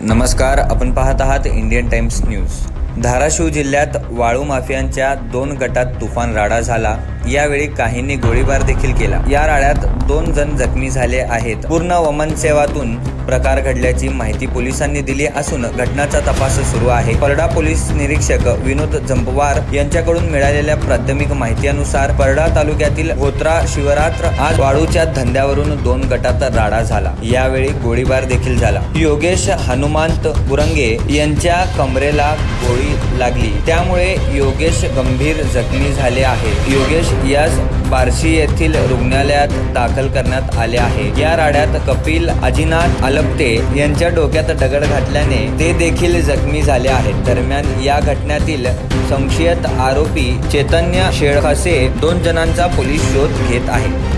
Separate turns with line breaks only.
नमस्कार आपण पाहत आहात इंडियन टाइम्स न्यूज. धाराशिव जिल्ह्यात वाळू माफियांच्या दोन गटात तुफान राडा झाला. यावेळी काहींनी गोळीबार देखील केला. या राड्यात दोन जण जखमी झाले आहेत. पूर्ण वमन सेवातून प्रकार घडल्याची माहिती पोलिसांनी दिली असून घटनाचा तपास सुरू आहे. परडा पोलीस निरीक्षक विनोद जंपवार यांच्याकडून मिळालेल्या प्राथमिक माहितीनुसार परडा तालुक्यातील होत्रा शिवरात्र आज वाळूच्या धंद्यावरून दोन गटात राडा झाला. यावेळी गोळीबार देखील झाला. योगेश हनुमंत बुरंगे यांच्या कमरेला गोळी लागली. त्यामुळे योगेश गंभीर जखमी झाले आहे. योगेश यास बार्शी येथील रुग्णालयात दाखल करण्यात आले आहे. या राड्यात कपिल अजिनाथ अलपते यांच्या डोक्यात दगड घातल्याने ते देखील जखमी झाले आहेत. दरम्यान या घटनेतील संशयित आरोपी चैतन्य शेळखसे दोन जणांचा पोलीस शोध घेत आहे.